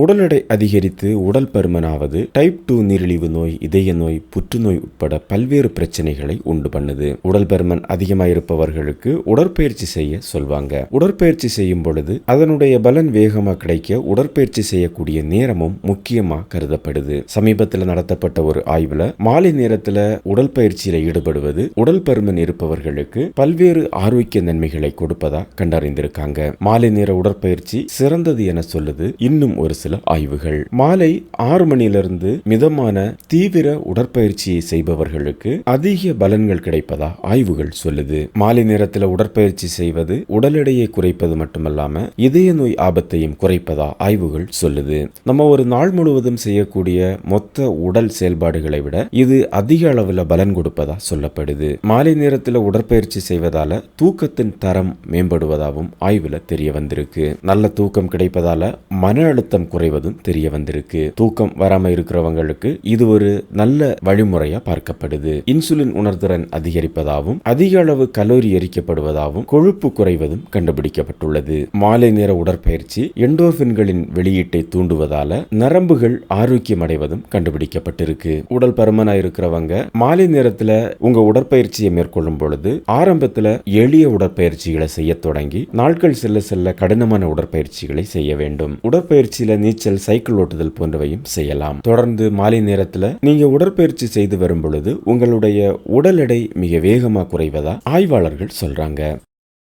உடல் எடை அதிகரித்து உடல் பருமனாவது டைப் டூ நீரிழிவு நோய் இதய நோய் புற்றுநோய் உட்பட பல்வேறு பிரச்சனைகளை உண்டு பண்ணுது. உடல் பருமன் அதிகமாயிருப்பவர்களுக்கு உடற்பயிற்சி செய்ய சொல்வாங்க. உடற்பயிற்சி செய்யும் பொழுது அதனுடைய பலன் வேகமா கிடைக்க உடற்பயிற்சி செய்யக்கூடிய நேரமும் முக்கியமா கருதப்படுது. சமீபத்தில் நடத்தப்பட்ட ஒரு ஆய்வுல மாலை நேரத்துல உடல் பயிற்சியில ஈடுபடுவது உடல் பருமன் இருப்பவர்களுக்கு பல்வேறு ஆரோக்கிய நன்மைகளை கொடுப்பதா கண்டறிந்திருக்காங்க. மாலை நேர உடற்பயிற்சி சிறந்தது என சொல்லுது. இன்னும் ஒரு சில ஆய்வுகள். மாலை ஆறு மணியிலிருந்து மிதமான தீவிர உடற்பயிற்சியை செய்பவர்களுக்கு அதிக பலன்கள் கிடைப்பதா ஆய்வுகள் சொல்லுது. மாலை நேரத்தில் உடற்பயிற்சி செய்வது உடல் எடையை குறைப்பது மட்டுமல்லாம இதய நோய் ஆபத்தையும் குறைப்பதா ஆய்வுகள் சொல்லுது. நம்ம ஒரு நாள் முழுவதும் செய்யக்கூடிய மொத்த உடல் செயல்பாடுகளை விட இது அதிக அளவில் பலன் கொடுப்பதா சொல்லப்படுது. மாலை நேரத்தில் உடற்பயிற்சி செய்வதால தூக்கத்தின் தரம் மேம்படுவதாகவும் ஆய்வுல தெரிய வந்திருக்கு. நல்ல தூக்கம் கிடைப்பதால மன அழுத்தம் குறைவதும் தெரிய வந்திருக்கு. தூக்கம் வராம இருக்கிறவங்களுக்கு இது ஒரு நல்ல வழிமுறையா பார்க்கப்படுது. இன்சுலின் உணர்திறன் அதிகரிப்பதாகவும் அதிக அளவு கலோரி எரிக்கப்படுவதாகவும் கொழுப்பு குறைவதும் கண்டுபிடிக்கப்பட்டுள்ளது. மாலை நேர உடற்பயிற்சி எண்டோர்பின்களின் வெளியீட்டை தூண்டுவதால நரம்புகள் ஆரோக்கியம் அடைவதும் கண்டுபிடிக்கப்பட்டிருக்கு. உடல் பருமனா இருக்கிறவங்க மாலை நேரத்துல உங்க உடற்பயிற்சியை மேற்கொள்ளும் பொழுது ஆரம்பத்துல எளிய உடற்பயிற்சிகளை செய்ய தொடங்கி நாட்கள் செல்ல செல்ல கடினமான உடற்பயிற்சிகளை செய்ய வேண்டும். உடற்பயிற்சியில நீச்சல் சைக்கிள் ஓட்டுதல் போன்றவையும் செய்யலாம். தொடர்ந்து மாலை நேரத்தில் நீங்க உடற்பயிற்சி செய்து வரும் பொழுது உங்களுடைய உடல் எடை மிக வேகமா குறைவதா ஆய்வாளர்கள் சொல்றாங்க.